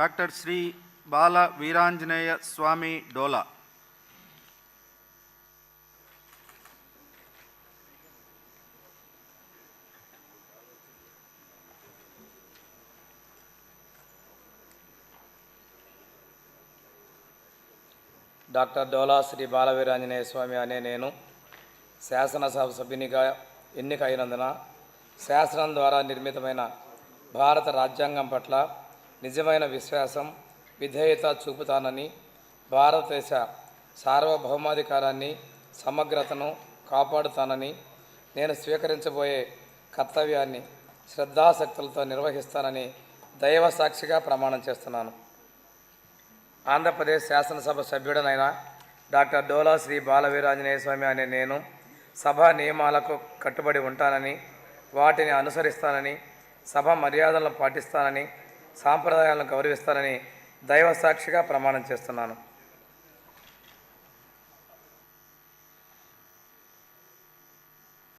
Doctor Shri Bala Veeranjaneya Swamy Dola. Doctor Dola Shri Balaveeranjaneya Swamy అనే నేను శాసనసభ సభ్యునిగా ఎన్నిక అయినందున శాసనం ద్వారా నిర్మితమైన భారత రాజ్యాంగం పట్ల నిజమైన విశ్వాసం విధేయత చూపుతానని భారతదేశ సార్వభౌమాధికారాన్ని సమగ్రతను కాపాడుతానని నేను స్వీకరించబోయే కర్తవ్యాన్ని శ్రద్ధాశక్తులతో నిర్వహిస్తానని దైవ సాక్షిగా ప్రమాణం చేస్తున్నాను. ఆంధ్రప్రదేశ్ శాసనసభ సభ్యుడనైన డాక్టర్ డోలా శ్రీ బాలవీరాంజనేయ స్వామి అనే నేను సభ నియమాలకు కట్టుబడి ఉంటానని వాటిని అనుసరిస్తానని సభ మర్యాదలను పాటిస్తానని సాంప్రదాయాలను గౌరవిస్తానని దైవ సాక్షిగా ప్రమాణం చేస్తున్నాను.